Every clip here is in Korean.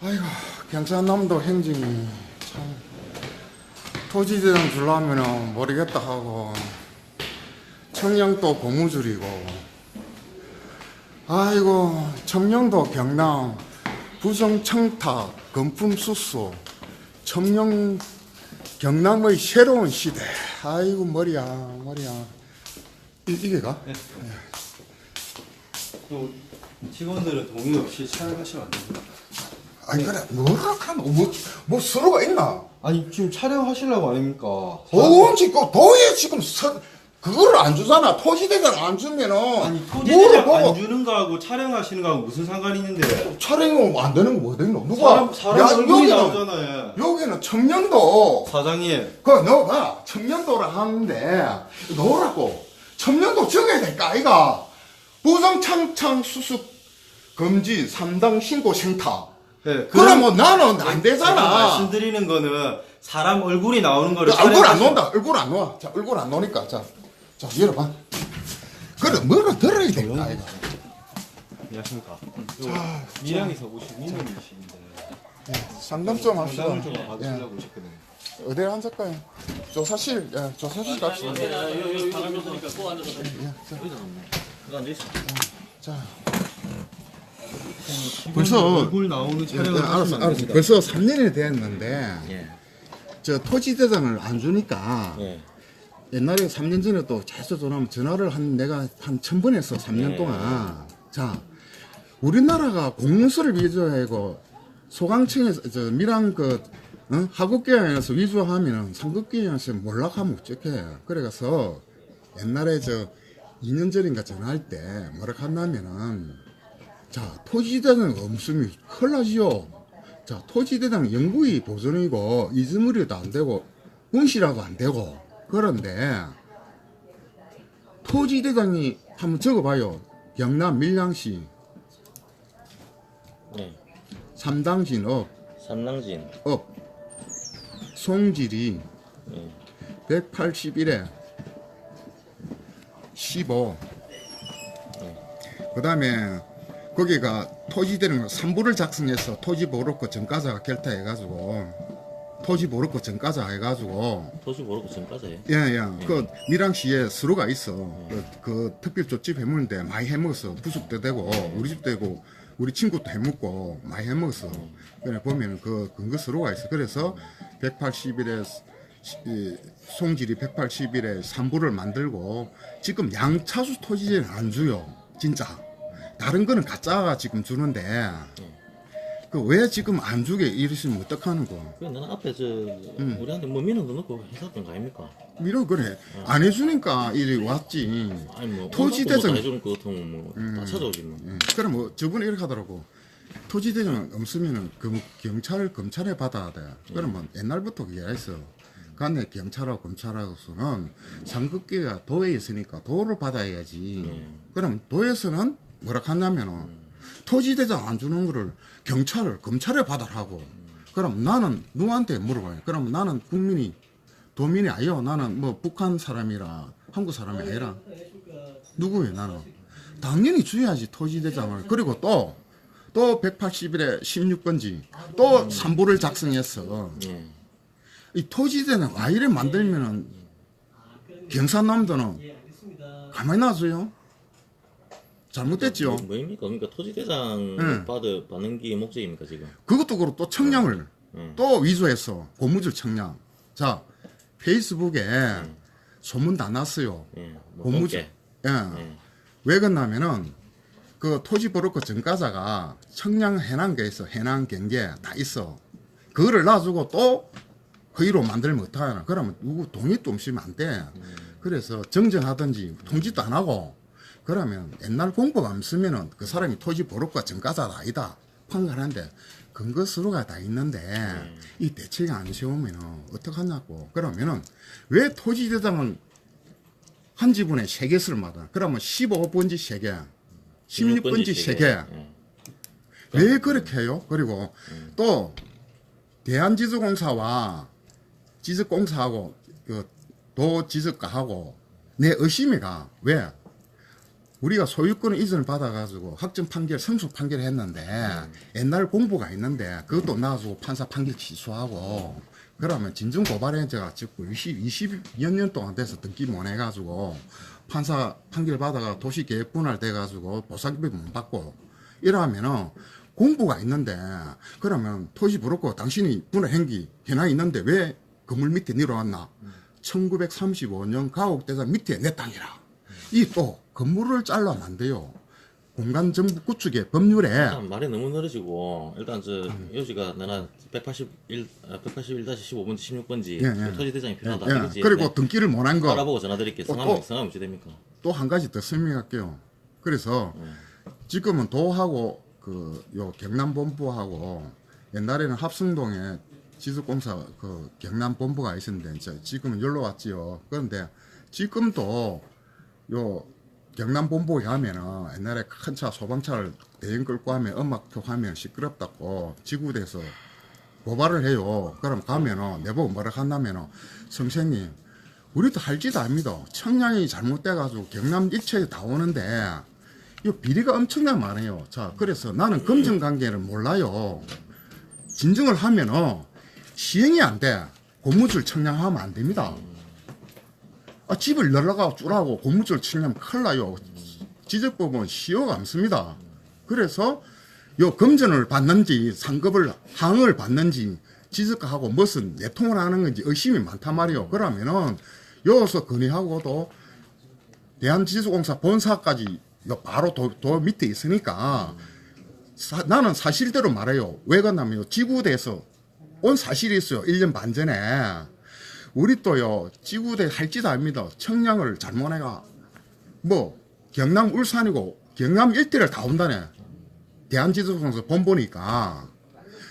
아이고 경상남도 행정이 참. 토지대장 주려면은 모르겠다 하고 청량도 고무줄이고. 아이고 청량도 경남 부성 청탁 건품 수수. 청룡 경남의 새로운 시대. 아이고 머리야 머리야. 이, 이게 가? 또 직원들은 동의 없이 촬영하시면 안 됩니다. 아니 그래. 뭐라 하노 뭐, 뭐 서로가 있나? 아니 지금 촬영하시려고 아닙니까? 어언지 그 도에 지금 서, 그거를 안 주잖아. 토지대장 안 주면은 아니 토지대장 안 주는 거하고 촬영하시는 거하고 무슨 상관이 있는데? 촬영이 안 되는 거뭐 되노? 누가? 사람 사람 얼굴이 나오잖아요. 여기는 청년도. 사장님. 그 너가 청년도를 하는데 너라고. 청년도 정해야 될까 아이가. 부성창창 수습 금지 3당 신고 생타 네, 그러면 나는 안 되잖아 말씀드리는 거는 사람 얼굴이 나오는 거를 야, 얼굴 안 나온다. 얼굴 안 나와. 자, 얼굴 안 나오니까. 자, 자, 열어봐. 그래, 뭐를 들어야 될까, 아이가. 안녕하십니까. 요 밀양에서 오신 민원이신데 상담 좀 합시다. 상담을 좀 받으시려고 오셨거든요. 어디에 앉을까요? 조사실, 예, 조사실 갑시다. 자. 벌써- 얼굴 나오는 예, 촬영을 예, 알았어, 하시면 안 알았어. 됩니다. 벌써 3년이 됐는데, 예. 저 토지 대장을 안 주니까, 예. 옛날에 3년 전에 또 계속 전화하면 전화를 한 내가 한 천 번 했어 3년 네. 동안 자 우리나라가 공무서를 위조하고 소강청에서 저 미랑 그 어? 하급계양에서 위조하면은 상급계양에서 몰락하면 어떡해 그래가서 옛날에 저 2년 전인가 전화할 때 뭐라 한다면은 자 토지대장 없으면 큰일 나지요 자 토지대장 영구히 보존이고 이즈무리도 안 되고 군시라도 안 되고 그런데 토지대장이 한번 적어봐요 경남 밀양시 네. 삼당진 업, 삼랑진. 업 송지리 예. 181에 15. 그 다음에 거기가 토지되는 거 3부를 작성해서 토지 보로권 전가자가 결타해가지고 토지 보로권 전가자 해가지고 도시 모르고 전까지. 예, 예. 그 밀양시에 서로가 있어. 그, 그 특별조집 해먹는데 많이 해먹었어. 부숙도 되고 우리 집도 되고 우리 친구도 해먹고 많이 해먹었어. 그래 보면 그 근거 서로가 있어. 그래서 181에 송질이 181에 3부를 만들고 지금 양차수 토지제는 안 줘요. 진짜. 다른 거는 가짜가 지금 주는데 그왜 지금 안 주게 이러시면 어떡하는 거? 그 나는 앞에 저 음. 우리한테 뭐 민원도 넣고 했었던 거 아닙니까? 밀어 그래 안 해주니까 이리 왔지. 아니 뭐 토지 토지 대장- 대장 해주는 거 같으면 뭐다 찾아오지 뭐. 예. 그럼 뭐 저번에 이렇게 하더라고. 토지대장 없으면은 그 경찰 검찰에 받아야 돼. 그러면 옛날부터 그게 있어. 간에 경찰하고 검찰하고서는 상급기가 도에 있으니까 도를 받아야지. 그럼 도에서는 뭐라 하냐면은 토지대장 안 주는 거를 경찰을 검찰에 받아라고. 그럼 나는 누구한테 물어봐요. 그럼 나는 국민이 도민이 아니요. 나는 뭐 북한 사람이라 한국 사람이 아니라 누구예요 나는 당연히 줘야지 토지대장을 그리고 또또 180일에 16번지 또 3부를 작성했어 예. 이 토지대장 와이를 만들면은 경산남도는 가만히 놔줘요 잘못됐죠 뭐, 뭐입니까? 그러니까 토지 대장 예. 받아 받는 게 목적입니까 지금? 그것도 그렇고 또 청량을 음. 또 위조했어 고무줄 청량 자 페이스북에 소문 다 났어요 예. 뭐 고무줄 게 예. 예. 왜 그러냐면은 그 토지보르코 전가자가 청량 해난 게 있어 해난 경계 다 있어 그거를 놔주고 또 허위로 만들면 어떡하나 그러면 누구 동의도 없으면 안돼 그래서 정정하든지 통지도 안 하고 그러면 옛날 공법 안 쓰면은 그 사람이 토지보르코가 전가자다 아니다 판결하는데 근거 서로가 다 있는데 이 대책이 안 세우면은 어떡하냐고 그러면은 왜 토지 대장은 한 지분에 세 개를 받아. 그러면 15번지 세 개, 16번지 세 개. 예. 왜 그렇게 해요? 그리고 또 대한지주공사와 지적공사하고 그 도지적가하고 내 의심이가 왜 우리가 소유권 이전을 받아가지고 확정 판결, 승소 판결을 했는데 옛날 공부가 있는데 그것도 나가지고 판사 판결 취소하고 그러면 진정 고발해제가 찍고 20, 20여 년 동안 돼서 등기 못 해가지고 판사 판결 받아가 도시계획 분할 돼가지고 보상비 못 받고 이러면은 공부가 있는데 그러면 토지 부럽고 당신이 분할 행기 현황 있는데 왜 건물 밑에 내려왔나? 1935년 가옥대장 밑에 내 땅이라. 이 또 건물을 잘라면 안 돼요. 공간 정부 구축의 법률에 일단 말이 너무 늘어지고 일단 저 음. 요지가 나나 181 아, 181-15번지 16번지 예, 예. 토지 대장이 필요하다 예, 이거지. 그리고 네. 등기를 못한 거. 알아보고 전화 드릴게요. 어, 성함이 또- 성함이 어찌 됩니까? 또 한 가지 더 설명할게요. 그래서 지금은 도하고 그 요 경남 본부하고 옛날에는 합성동에 지수공사 그 경남 본부가 있었는데 이제 지금은 열로 왔지요. 그런데 지금도 요 경남 본부에 가면은 옛날에 큰 차 소방차를 대형 끌고 하면 음악표 하면 시끄럽다고 지구대에서 고발을 해요. 그럼 가면은 내보고 뭐라 한다면은 선생님 우리도 할짓 아닙니다. 청량이 잘못돼가지고 경남 일체에 다 오는데 이 비리가 엄청나게 많아요. 자 그래서 나는 검증 관계를 몰라요. 진정을 하면은 시행이 안 돼. 고무줄 청량하면 안 됩니다. 아, 집을 열라가 쭈라고 고무줄 청량하면 큰일 나요. 지적법은 시효가 없습니다. 그래서 요 검전을 받는지 상급을 항을 받는지 지적하고 무슨 내통을 하는 건지 의심이 많단 말이에요. 그러면은 여기서 건의하고도 대한지수공사 본사까지 요 바로 도, 도 밑에 있으니까 사- 나는 사실대로 말해요. 왜 그러냐면 지구대에서 온 사실이 있어요. 1년 반 전에. 우리 또요, 지구대 할짓 아닙니다. 청량을 잘못해가, 뭐, 경남 울산이고, 경남 일대를 다 온다네. 대한지도공사 본보니까.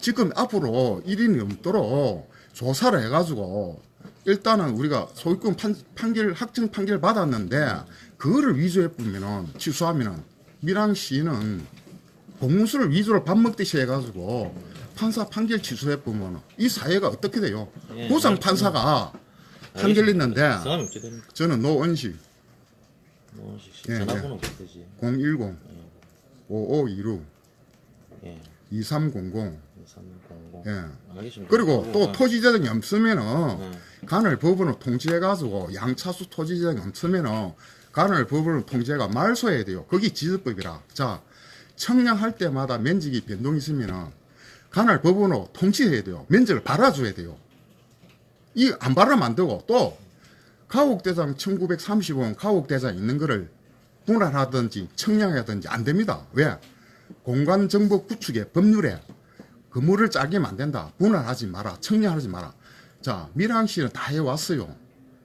지금 앞으로 일이 넘도록 조사를 해가지고, 일단은 우리가 소유권 판, 판결, 확정 판결 받았는데, 그거를 위조해 보면은, 취소하면은, 밀양시는 공무수를 위조를 밥 먹듯이 해가지고 판사 판결 취소해 보면 이 사회가 어떻게 돼요? 예, 예. 판사가 판결 성함이 됩니까? 저는 노원식 뭐 씨, 예, 전화번호 어떻지? 010 5526 예. 2300 300. 예. 알겠습니다. 그리고 또 어, 토지재정이 없으면은 네. 간을 법으로 통지해가지고 양차수 토지재정이 없으면은 간을 법으로 통지해가 말소해야 돼요. 거기 지적법이라. 자, 청량할 때마다 면적이 변동이 있으면은 간을 법으로 통지해야 돼요. 면적을 발아줘야 돼요. 이안 발하면 안 되고 또 가옥대장 1935원 가옥대장 있는 거를 분할하든지 청량하든지 안 됩니다. 왜? 공간정보 구축의 법률에 짜기면 안 된다. 분할하지 마라. 청량하지 마라. 자, 밀양시는 다 해왔어요.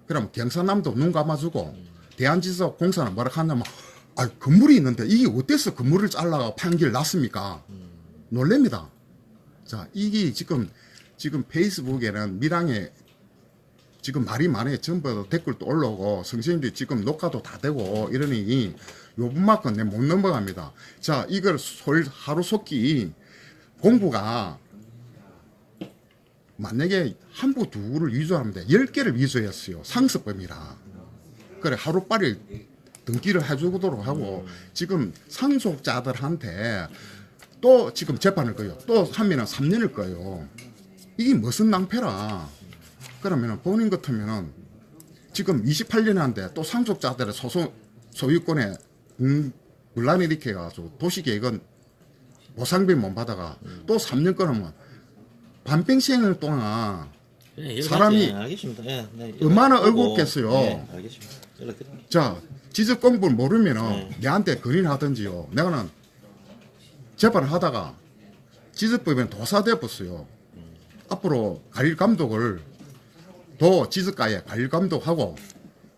그럼 경상남도 눈 감아주고, 대한지서 공사는 뭐라 하냐면, 아, 건물이 있는데 이게 어때서 건물을 잘라가 판결 났습니까? 놀랍니다. 자, 이게 지금, 지금 페이스북에는 밀양에 지금 말이 많아요. 전부 다 댓글도 올라오고, 선생님들이 지금 녹화도 다 되고, 이러니, 요분만큼 내 못 넘어갑니다. 자, 이걸 솔, 하루 속기, 공부가 만약에 한부 두부를 위조하는데 열 개를 위조했어요. 상습범이라. 그래 하루빨리 등기를 해주도록 하고 지금 상속자들한테 또 지금 재판을 거요. 또 하면은 3년을 거요. 이게 무슨 낭패라. 그러면은 본인 같으면은 지금 28년에 한데 또 상속자들의 소송 소유권에 음, 논란이 일으켜 가지고 도시계획은 보상비 못 받아가 또 3년 끊으면 반병 시행을 동안 예. 사람이 예. 예, 네, 얼마나 얼굴겠어요. 예. 자 지적 공부를 모르면은 네. 내한테 건의를 하든지요. 내가는 재판을 하다가 지적법에 도사돼 버렸어요. 앞으로 관리 감독을 도 지적가에 관리 감독하고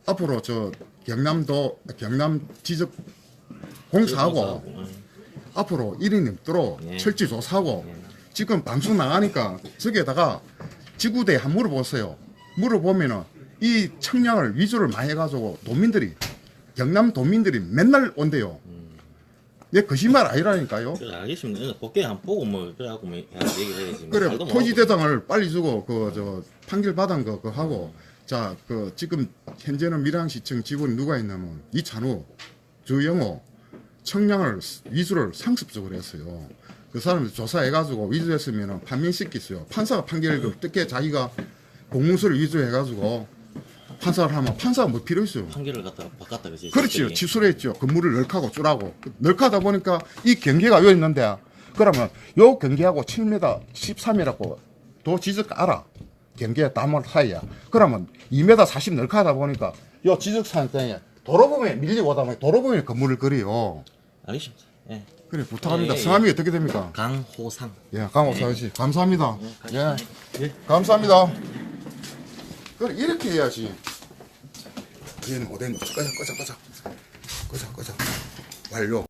앞으로 저 경남도 경남 지적 공사하고 예. 앞으로 일이 넘도록 예. 철저히 조사하고 지금 방송 나가니까 저기에다가 지구대에 한번 물어보세요. 물어보면은 이 청량을 위조를 많이 해가지고 도민들이 경남 도민들이 맨날 온대요. 내 거짓말 아니라니까요. 그래, 알겠습니다. 예, 복귀 안 보고 뭐 그래갖고 뭐 얘기를 해야지. 뭐 그래 토지. 대장을 빨리 주고 그 저 판결 받은 거 그거 하고 자 그 지금 현재는 밀양시청 직원이 누가 있냐면 이찬우 주영호 청량을 위조를 상습적으로 했어요. 그 사람들 조사해가지고 위조했으면 판명시켰어요. 판사가 판결을 그 어떻게 자기가 공문서를 위조해가지고 판사를 하면 판사가 뭐 필요 있어요. 판결을 갖다 바꿨다 그지? 그렇지요. 취소를 했죠. 근무를 널카고 쪼라고. 널카다 보니까 이 경계가 요 있는데 그러면 요 경계하고 7m, 13이라고 도 지적 알아. 경계 담을 사이야. 그러면 2m 40 널카다 보니까 요 지적산 땅에 도로범에 밀리고 오다 보니 도로범에 건물을 그려요. 알겠습니다. 예. 그래 부탁합니다. 예, 예, 성함이 어떻게 됩니까? 강호상. 예, 강호사 씨 감사합니다. 예, 예. 감사합니다. 그래 이렇게 해야지. 얘는 못했노. 꺼져, 꺼져, 꺼져, 꺼져, 꺼져. 완료.